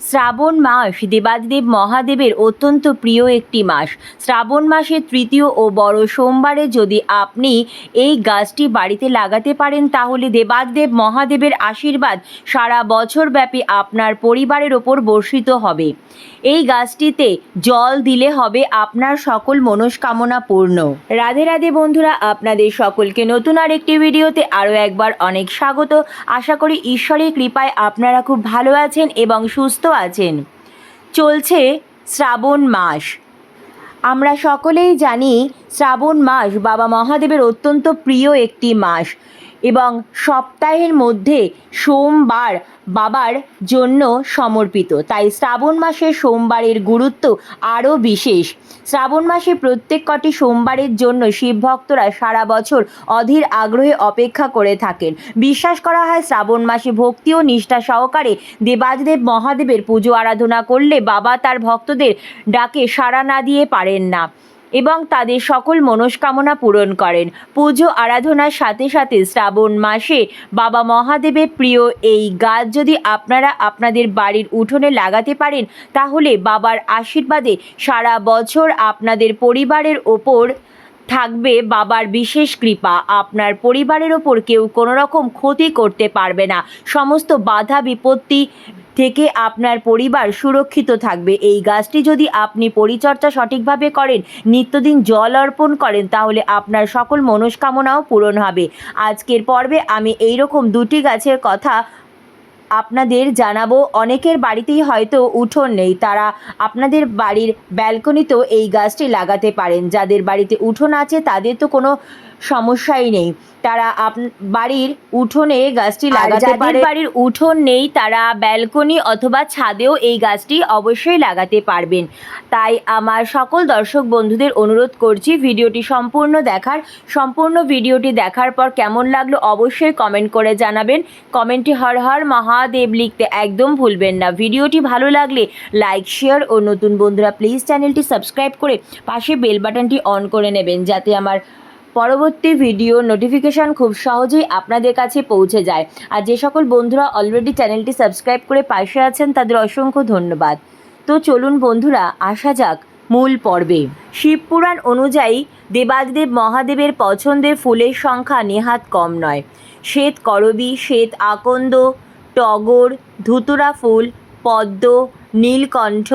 শ্রাবণ মাস দেবাদিদেব মহাদেবের অত্যন্ত প্রিয় একটি মাস। শ্রাবণ মাসের তৃতীয় ও বড় সোমবারে যদি আপনি এই গাছটি বাড়িতে লাগাতে পারেন, তাহলে দেবাদিদেব মহাদেবের আশীর্বাদ সারা বছর ব্যাপী আপনার পরিবারের ওপর বর্ষিত হবে। এই গাছটিতে জল দিলে হবে আপনার সকল মনস্কামনা পূর্ণ। রাধে রাধে বন্ধুরা, আপনাদের সকলকে নতুন আর একটি ভিডিওতে আরও একবার অনেক স্বাগত। আশা করি ঈশ্বরের কৃপায় আপনারা খুব ভালো আছেন এবং সুস্থ আছেন। চলছে শ্রাবণ মাস। আমরা সকলেই জানি শ্রাবণ মাস বাবা মহাদেবের অত্যন্ত প্রিয় একটি মাস। এবং সপ্তাহের মধ্যে সোমবার বাবার জন্য সমর্পিত। তাই শ্রাবণ মাসের সোমবারের গুরুত্ব আরও বিশেষ। শ্রাবণ মাসে প্রত্যেক কটি সোমবারের জন্য শিব ভক্তরা সারা বছর অধীর আগ্রহে অপেক্ষা করে থাকেন। বিশ্বাস করা হয় শ্রাবণ মাসে ভক্তি ও নিষ্ঠা সহকারে দেবাদিদেব মহাদেবের পুজো আরাধনা করলে বাবা তার ভক্তদের ডাকে সাড়া না দিয়ে পারেন না। এবং তাদের সকল মনস্কামনা পূরণ করেন। পুজো আরাধনার সাথে সাথে শ্রাবণ মাসে বাবা মহাদেবের প্রিয় এই গাছ যদি আপনারা আপনাদের বাড়ির উঠোনে লাগাতে পারেন, তাহলে বাবার আশীর্বাদে সারা বছর আপনাদের পরিবারের ওপর থাকবে বাবার বিশেষ কৃপা। আপনার পরিবারের ওপর কেউ কোনো রকম ক্ষতি করতে পারবে না। সমস্ত বাধা বিপত্তি থেকে আপনার পরিবার সুরক্ষিত থাকবে। এই গাছটি যদি আপনি পরিচর্যা সঠিকভাবে করেন, নিত্যদিন জল অর্পণ করেন, তাহলে আপনার সকল মনস্কামনাও পূরণ হবে। আজকের পর্বে আমি এই রকম দুটি গাছের কথা আপনাদের জানাব, অনেকের বাড়িতেই হয়তো উঠোন নেই। তারা আপনাদের বাড়ির ব্যালকনিতেও এই গাছটি লাগাতে পারেন। যাদের বাড়িতে উঠোন আছে, তাদের তো কোনো সমস্যাই নেই। তারা আপ বাড়ির উঠোনে গাছটি লাগাতে পারে। বাড়ির উঠোন নেই তারা ব্যালকনি অথবা ছাদেও এই গাছটি অবশ্যই লাগাতে পারবেন। তাই আমার সকল দর্শক বন্ধুদের অনুরোধ করছি ভিডিওটি সম্পূর্ণ দেখার সম্পূর্ণ ভিডিওটি দেখার পর কেমন লাগল অবশ্যই কমেন্ট করে জানাবেন। কমেন্টে হর হর মহাদেব লিখতে একদম ভুলবেন না। ভিডিওটি ভালো লাগলে লাইক শেয়ার ও নতুন বন্ধুরা প্লিজ চ্যানেলটি সাবস্ক্রাইব করে পাশে বেল বাটনটি অন করে নেবেন যাতে আমার পরবর্তী ভিডিও নোটিফিকেশান খুব সহজেই আপনাদের কাছে পৌঁছে যায়। আর যে সকল বন্ধুরা অলরেডি চ্যানেলটি সাবস্ক্রাইব করে পাশে আছেন, তাদের অসংখ্য ধন্যবাদ। তো চলুন বন্ধুরা, আসা যাক মূল পর্বে। শিবপুরাণ অনুযায়ী দেবাদিদেব মহাদেবের পছন্দের ফুলের সংখ্যা নেহাত কম নয়। শ্বেত করবী, শ্বেত আকন্দ, টগর, ধুতুরা ফুল, পদ্ম, নীলকণ্ঠ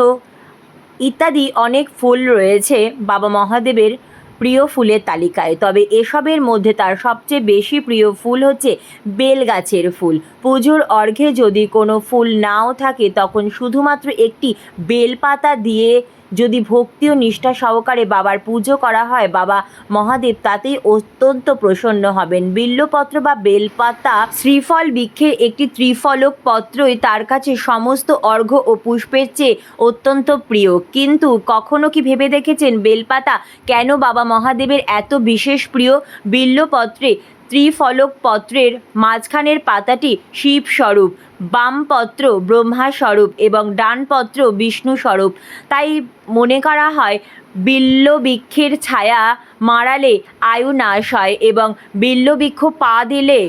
ইত্যাদি অনেক ফুল রয়েছে বাবা মহাদেবের প্রিয় ফুলের তালিকায়। তবে এসবের মধ্যে তার সবচেয়ে বেশি প্রিয় ফুল হচ্ছে বেল গাছের ফুল। পুজোর অর্ঘে যদি কোনো ফুল নাও থাকে, তখন শুধুমাত্র একটি বেলপাতা দিয়ে যদি ভক্তি ও নিষ্ঠা সহকারে বাবার পুজো করা হয়, বাবা মহাদেব তাতেই অত্যন্ত প্রসন্ন হবেন। বিল্লপত্র বা বেলপাতা শ্রীফল বৃক্ষের একটি ত্রিফলক পত্রই তার কাছে সমস্ত অর্ঘ্য ও পুষ্পের চেয়ে অত্যন্ত প্রিয়। কিন্তু কখনো কি ভেবে দেখেছেন বেলপাতা কেন বাবা মহাদেবের এত বিশেষ প্রিয়? বিল্লপত্রে ত্রিফলক পত্রের মাঝখানের পাতাটি শিবস্বরূপ বাম পত্র ব্রহ্মা স্বরূপ এবং ডান পত্র বিষ্ণু স্বরূপ তাই মনে করা হয় বিল্ল বৃক্ষের ছায়া মারালে আয়ু নাশ হয় এবং বিল্ল বৃক্ষ পা দিলে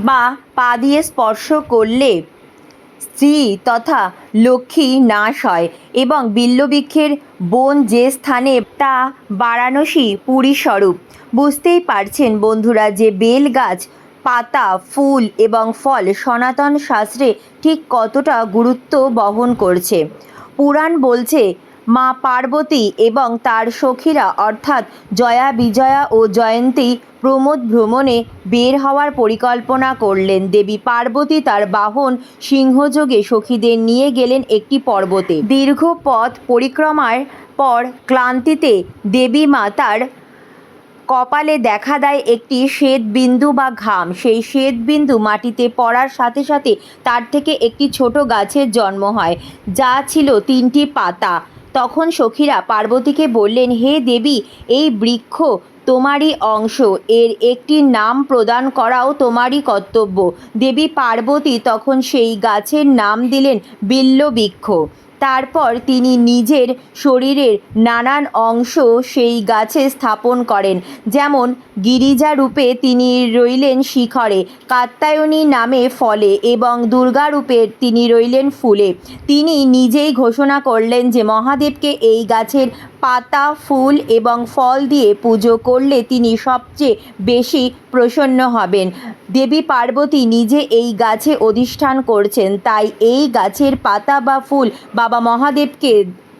বা পা দিয়ে স্পর্শ করলে স্ত্রী তথা লক্ষ্মী নাশ হয় এবং বিল্লবৃক্ষের বন যে স্থানে তা বারাণসী পুরী স্বরূপ বুঝতেই পারছেন বন্ধুরা যে বেল গাছ পাতা, ফুল এবং ফল সনাতন শাস্ত্রে ঠিক কতটা গুরুত্ব বহন করছে। পুরাণ বলছে মা পার্বতী এবং তার সখীরা, অর্থাৎ জয়া, বিজয়া ও জয়ন্তী প্রমোদ ভ্রমণে বের হওয়ার পরিকল্পনা করলেন। দেবী পার্বতী তার বাহন সিংহযোগে সখীদের নিয়ে গেলেন একটি পর্বতে। দীর্ঘ পথ পরিক্রমার পর ক্লান্তিতে দেবী মাতার কপালে দেখা দেয় একটি শ্বেত বিন্দু বা ঘাম। সেই শ্বেত বিন্দু মাটিতে পড়ার সাথে সাথে তার থেকে একটি ছোট গাছের জন্ম হয়, যা ছিল তিনটি পাতা। তখন সখীরা পার্বতীকে বললেন, হে দেবী, এই বৃক্ষ তোমারই অংশ। এর একটি নাম প্রদান করাও তোমারই কর্তব্য। দেবী পার্বতী তখন সেই গাছের নাম দিলেন, বিল্লবৃক্ষ। তারপর তিনি নিজের শরীরের নানান অংশ সেই গাছে স্থাপন করেন। যেমন গিরিজা রূপে তিনি রইলেন শিখরে কাত্তায়নী নামে ফলে এবং দুর্গা রূপে তিনি রইলেন ফুলে। তিনি নিজেই ঘোষণা করলেন যে মহাদেবকে এই গাছের পাতা, ফুল এবং ফল দিয়ে পুজো করলে তিনি সবচেয়ে বেশি প্রসন্ন হবেন। দেবী পার্বতী নিজে এই গাছে অধিষ্ঠান করছেন, তাই এই গাছের পাতা বা ফুল বাবা মহাদেবকে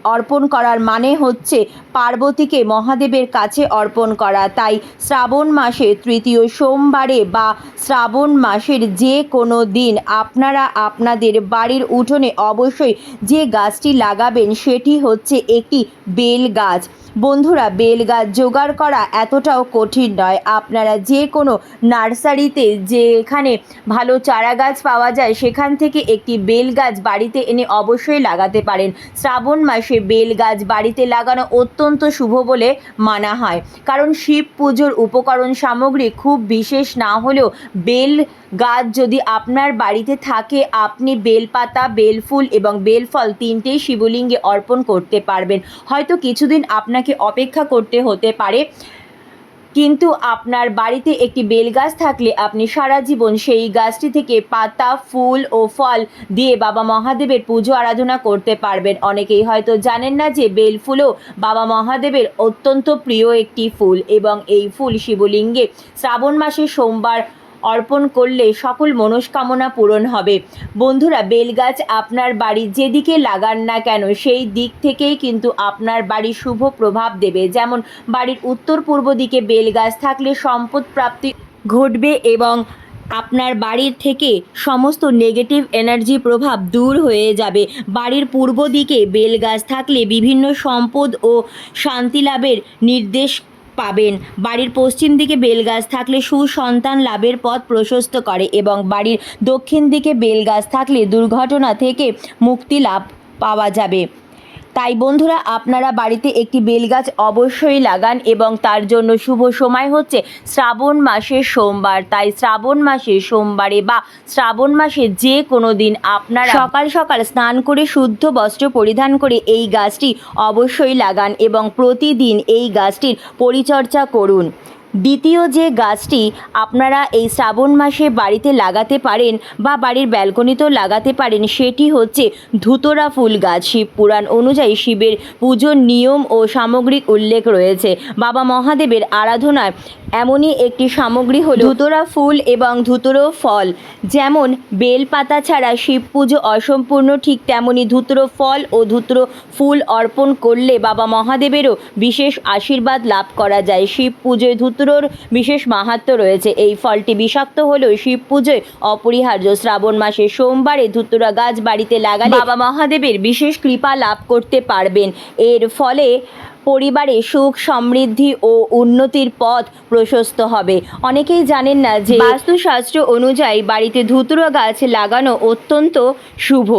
অর্পণ করার মানে হচ্ছে পার্বতীকে মহাদেবের কাছে অর্পণ করা। তাই শ্রাবণ মাসে তৃতীয় সোমবারে বা শ্রাবণ মাসের যে কোনো দিন আপনারা আপনাদের বাড়ির উঠোনে অবশ্যই যে গাছটি লাগাবেন সেটি হচ্ছে একটি বেল গাছ। বন্ধুরা বেল গাছ জোগাড় করা এতটাও কঠিন নয়। আপনারা যে কোনো নার্সারিতে যেখানে ভালো চারা গাছ পাওয়া যায়, সেখান থেকে একটি বেল গাছ বাড়িতে এনে অবশ্যই লাগাতে পারেন। শ্রাবণ মাসে বেল গাছ বাড়িতে লাগানো অত্যন্ত শুভ বলে মানা হয়। কারণ শিব পুজোর উপকরণ সামগ্রী খুব বিশেষ না হলেও বেল গাছ যদি আপনার বাড়িতে থাকে, আপনি বেলপাতা, বেলফুল এবং বেলফল তিনটেই শিবলিঙ্গে অর্পণ করতে পারবেন। হয়তো কিছুদিন আপনাকে অপেক্ষা করতে হতে পারে। কিন্তু আপনার বাড়িতে একটি বেল গাছ থাকলে আপনি সারা জীবন সেই গাছটি থেকে পাতা, ফুল ও ফল দিয়ে বাবা মহাদেবের পুজো আরাধনা করতে পারবেন। অনেকেই হয়তো জানেন না যে বেল ফুলও বাবা মহাদেবের অত্যন্ত প্রিয় একটি ফুল এবং এই ফুল শিবলিঙ্গে শ্রাবণ মাসে সোমবার অর্পণ করলে সকল মনস্কামনা পূরণ হবে। বন্ধুরা, বেলগাছ আপনার বাড়ি যেদিকে লাগান না কেন, সেই দিক থেকেই কিন্তু আপনার বাড়ির শুভ প্রভাব দেবে। যেমন বাড়ির উত্তর পূর্ব দিকে বেলগাছ থাকলে সম্পদ প্রাপ্তি ঘটবে এবং আপনার বাড়ির থেকে সমস্ত নেগেটিভ এনার্জি প্রভাব দূর হয়ে যাবে। বাড়ির পূর্ব দিকে বেলগাছ থাকলে বিভিন্ন সম্পদ ও শান্তি লাভের নির্দেশ পাবেন। বাড়ির পশ্চিম দিকে বেলগাছ থাকলে সুসন্তান লাভের পথ প্রশস্ত করে এবং বাড়ির দক্ষিণ দিকে বেলগাছ থাকলে দুর্ঘটনা থেকে মুক্তি লাভ পাওয়া যাবে। তাই বন্ধুরা, আপনারা বাড়িতে একটি বেলগাছ অবশ্যই লাগান এবং তার জন্য শুভ সময় হচ্ছে শ্রাবণ মাসের সোমবার। তাই শ্রাবণ মাসে সোমবারে বা শ্রাবণ মাসে যে কোনো দিন আপনারা সকাল সকাল স্নান করে শুদ্ধ বস্ত্র পরিধান করে এই গাছটি অবশ্যই লাগান এবং প্রতিদিন এই গাছটির পরিচর্যা করুন। দ্বিতীয় যে গাছটি আপনারা এই শ্রাবণ মাসে বাড়িতে লাগাতে পারেন বা বাড়ির ব্যালকনিতেও লাগাতে পারেন, সেটি হচ্ছে ধুতরা ফুল গাছ। শিব পুরাণ অনুযায়ী শিবের পুজোর নিয়ম ও সামগ্রিক উল্লেখ রয়েছে। বাবা মহাদেবের আরাধনায় এমনই একটি সামগ্রী হল ধুতরা ফুল এবং ধুতরো ফল। যেমন বেল পাতা ছাড়া শিব পুজো অসম্পূর্ণ, ঠিক তেমনই ধুতরো ফল ও ধুতরো ফুল অর্পণ করলে বাবা মহাদেবেরও বিশেষ আশীর্বাদ লাভ করা যায়। শিব পুজোয় ধুতরোর বিশেষ মাহাত্ম্য রয়েছে। এই ফলটি বিষাক্ত হলেও শিব পুজোয় অপরিহার্য। শ্রাবণ মাসে সোমবারে ধুতুরা গাছ বাড়িতে লাগালে বাবা মহাদেবের বিশেষ কৃপা লাভ করতে পারবেন। এর ফলে পরিবারে সুখ সমৃদ্ধি ও উন্নতির পথ প্রশস্ত হবে। অনেকেই জানেন না যে বাস্তুশাস্ত্র অনুযায়ী বাড়িতে ধুতুরা গাছ লাগানো অত্যন্ত শুভ।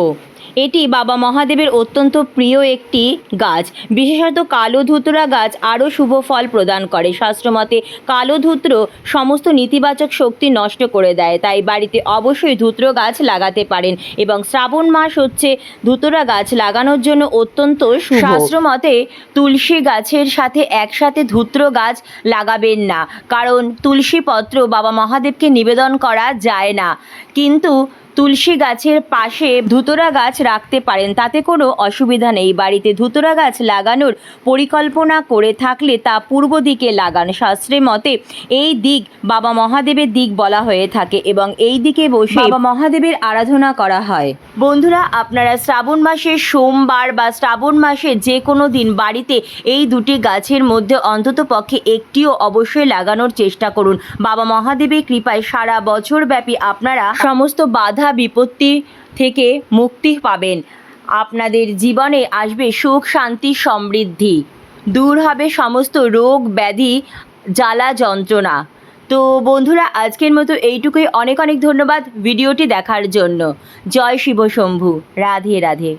এটি বাবা মহাদেবের অত্যন্ত প্রিয় একটি গাছ। বিশেষত কালো ধুতরা গাছ আরও শুভ ফল প্রদান করে। শাস্ত্রমতে কালো ধুত্র সমস্ত নেতিবাচক শক্তি নষ্ট করে দেয় তাই বাড়িতে অবশ্যই ধুত্র গাছ লাগাতে পারেন এবং শ্রাবণ মাস হচ্ছে ধুতরা গাছ লাগানোর জন্য অত্যন্ত শাস্ত্রমতে তুলসী গাছের সাথে একসাথে ধুত্র গাছ লাগাবেন না কারণ তুলসী পত্র বাবা মহাদেবকে নিবেদন করা যায় না। কিন্তু তুলসী গাছের পাশে ধুতরা গাছ রাখতে পারেন তাতে কোনো অসুবিধা নেই। বাড়িতে ধুতরা গাছ লাগানোর পরিকল্পনা করে থাকলে তা পূর্ব দিকে লাগান। শাস্ত্রের মতে এই দিক বাবা মহাদেবের দিক বলা হয়ে থাকে এবং এই দিকে বসে বাবা মহাদেবের আরাধনা করা হয়। বন্ধুরা আপনারা শ্রাবণ মাসের সোমবার বা শ্রাবণ মাসে যে কোনো দিন বাড়িতে এই দুটি গাছের মধ্যে অন্তত পক্ষে একটিও অবশ্যই লাগানোর চেষ্টা করুন। বাবা মহাদেবের কৃপায় সারা বছর ব্যাপী আপনারা সমস্ত বাধা বিপত্তি থেকে মুক্তি পাবেন। আপনাদের জীবনে আসবে সুখ, শান্তি, সমৃদ্ধি। দূর হবে সমস্ত রোগ, ব্যাধি, জ্বালা, যন্ত্রণা। তো বন্ধুরা, আজকের মতো এইটুকুই। অনেক অনেক ধন্যবাদ ভিডিওটি দেখার জন্য। জয় শিব শম্ভু রাধে রাধে।